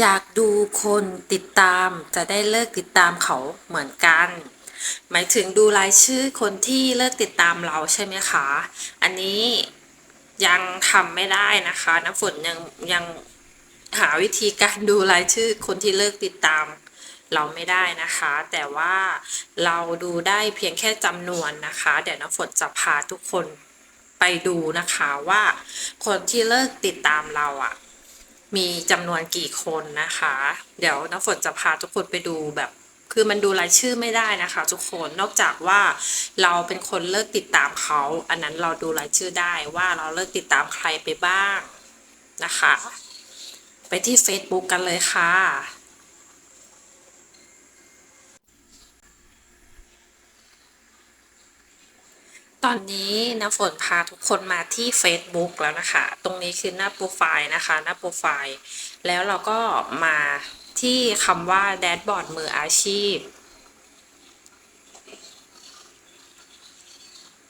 อยากดูคนติดตามจะได้เลิกติดตามเขาเหมือนกัน หมายถึงดูรายชื่อคนที่เลิกติดตามเราใช่ไหมคะ อันนี้ยังทำไม่ได้นะคะ น้ำฝนยังยังหาวิธีการดูรายชื่อคนที่เลิกติดตามเราไม่ได้นะคะ แต่ว่าเราดูได้เพียงแค่จำนวนนะคะ เดี๋ยวน้ำฝนจะพาทุกคนไปดูนะคะว่าคนที่เลิกติดตามเราอะ่ะ มีจำนวนกี่คนนะคะ เดี๋ยวน้ำฝนจะพาทุกคนไปดูแบบคือมันดูรายชื่อไม่ได้นะคะ ทุกคนนอกจากว่าเราเป็นคนเลิกติดตามเขา อันนั้นเราดูรายชื่อได้ว่าเราเลิกติดตามใครไปบ้างนะคะ ไปที่ Facebook กันเลยค่ะ ตอนนี้น้ำฝนพาทุกคนมาที่ Facebook แล้วนะคะ ตรงนี้คือหน้าโปรไฟล์นะคะ หน้าโปรไฟล์ แล้วเราก็มาที่คำว่าแดชบอร์ดมืออาชีพ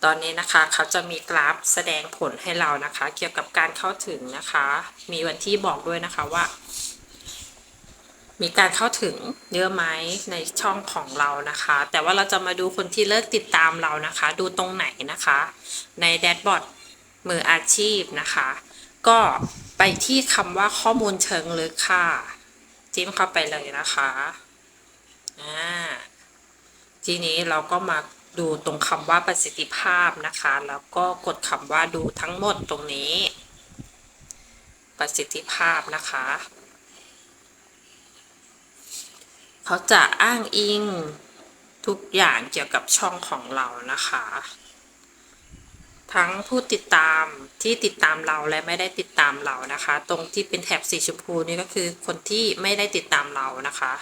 ตอนนี้นะคะเขาจะมีกราฟแสดงผลให้เรานะคะ เกี่ยวกับการเข้าถึงนะคะ มีวันที่บอกด้วยนะคะว่า มีการเข้าถึงเยอะไหมในช่องของเรานะคะ แต่ว่าเราจะมาดูคนที่เลิกติดตามเรานะคะ ดูตรงไหนนะคะ ในแดชบอร์ดมืออาชีพนะคะ ก็ไปที่คำว่าข้อมูลเชิงลึกค่ะ จิ้มเข้าไปเลยนะคะอ่าทีนี้เราก็มาดูตรงคำว่าประสิทธิภาพนะคะ แล้วก็กดคำว่าดูทั้งหมดตรงนี้ ประสิทธิภาพนะคะ เขาจะอ้างอิงทุกอย่างเกี่ยวกับช่องของเรานะคะ ทั้งผู้ติดตามที่ติดตามเราและไม่ได้ติดตามเรานะคะ ตรงที่เป็นแถบสีชมพูนี่ก็คือคนที่ไม่ได้ติดตามเรานะคะ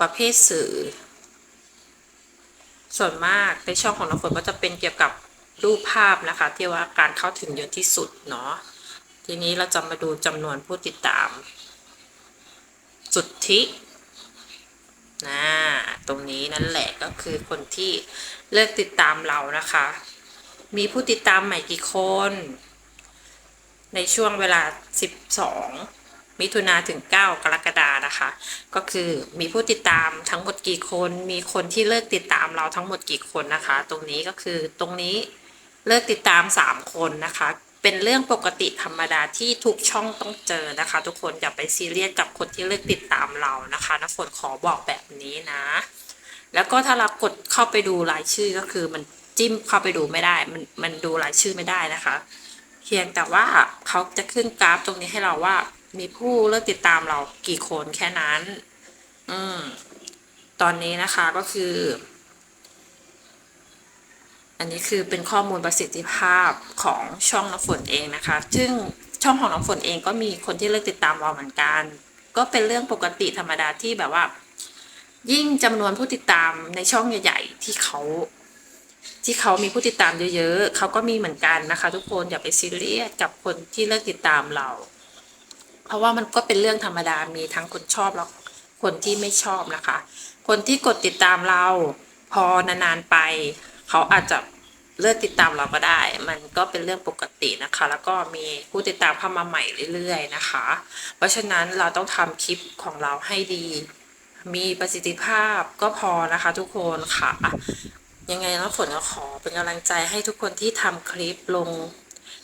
ประเภทสื่อ ส่วนมากในช่องของน้ำฝนก็จะเป็นเกี่ยวกับรูปภาพนะคะ ที่ว่าการเข้าถึงเยอะที่สุดเนาะทีนี้เราจะมาดูจำนวนผู้ติดตาม สุทธิ นะตรงนี้นั่นแหละก็คือคนที่เลิกติดตามเรานะคะ มีผู้ติดตามใหม่กี่คน ในช่วงเวลา 12 มิถุนาถึง 9 กรกฎานะคะ ก็คือมีผู้ติดตามทั้งหมดกี่คน มีคนที่เลิกติดตามเราทั้งหมดกี่คนนะคะ ตรงนี้ก็คือตรงนี้เลิกติดตาม 3 คนนะคะ เป็นเรื่องปกติธรรมดาที่ทุกช่องต้องเจอนะคะ ทุกคนอย่าไปซีเรียสกับคนที่เลิกติดตามเรานะคะน้ำฝนขอบอกแบบนี้นะ แล้วก็ถ้าเรากดเข้าไปดูรายชื่อก็คือมันจิ้มเข้าไปดูไม่ได้ มันมันดูรายชื่อไม่ได้นะคะ เพียงแต่ว่าเขาจะขึ้นกราฟตรงนี้ให้เราว่า มีผู้เลิกติดตามเรากี่คนแค่นั้น อืมตอนนี้นะคะก็คือ อันนี้คือเป็นข้อมูลประสิทธิภาพของช่องน้ำฝนเองนะคะ ซึ่งช่องของน้ำฝนเองก็มีคนที่เลิกติดตามเราเหมือนกัน ก็เป็นเรื่องปกติธรรมดาที่แบบว่า ยิ่งจำนวนผู้ติดตามในช่องใหญ่ ๆ ที่เขาที่เขามีผู้ติดตามเยอะๆ เขาก็มีเหมือนกันนะคะ ทุกคนอย่าไปซีเรียสกับคนที่เลิกติดตามเรา เพราะว่ามันก็เป็นเรื่องธรรมดามีทั้งคนชอบแล้วคนที่ไม่ชอบนะคะ คนที่กดติดตามเรา พอนานๆไป เขาอาจจะเลิกติดตามเราก็ได้ มันก็เป็นเรื่องปกตินะคะ แล้วก็มีผู้ติดตามเข้ามาใหม่เรื่อยๆนะคะ เพราะฉะนั้นเราต้องทำคลิปของเราให้ดี มีประสิทธิภาพก็พอนะคะทุกคนค่ะ ยังไงน้ำฝนก็ขอเป็นกำลังใจให้ทุกคนที่ทำคลิปลง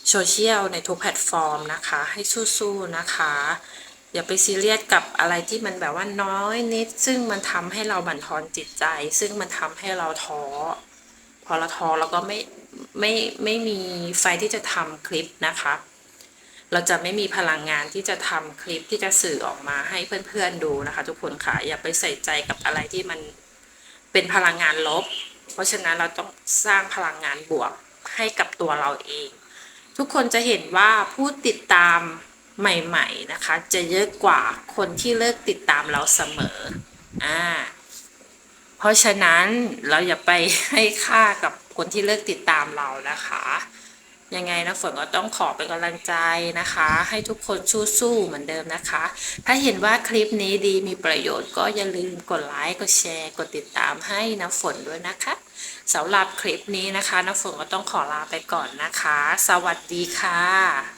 โซเชียลในทุกแพลตฟอร์มนะคะ ให้สู้ๆนะคะ อย่าไปซีเรียสกับอะไรที่มันแบบว่าน้อยนิด ซึ่งมันทำให้เราบั่นทอนจิตใจ ซึ่งมันทำให้เราท้อ พอเราท้อเราก็ไม่ไม่ไม่มีไฟที่จะทำคลิปนะคะ เราจะไม่มีพลังงานที่จะทำคลิปที่จะสื่อออกมาให้เพื่อนๆดูนะคะ ทุกคนค่ะอย่าไปใส่ใจกับอะไรที่มันเป็นพลังงานลบ เพราะฉะนั้นเราต้องสร้างพลังงานบวกให้กับตัวเราเอง ทุกคนจะเห็นว่าผู้ติดตามใหม่ ๆนะคะ จะเยอะกว่าคนที่เลิกติดตามเราเสมออ่า เพราะฉะนั้นเราอย่าไปให้ค่ากับคนที่เลิกติดตามเรานะคะ ยังไงนะฝนก็ต้องขอเป็นกำลังใจนะคะ ให้ทุกคนสู้ๆเหมือนเดิมนะคะ ถ้าเห็นว่าคลิปนี้ดีมีประโยชน์ก็อย่าลืมกดไลค์กดแชร์กดติดตามให้น้ำฝนด้วยนะคะสำหรับคลิปนี้นะคะน้ำฝนก็ต้องขอลาไปก่อนนะคะ สวัสดีค่ะ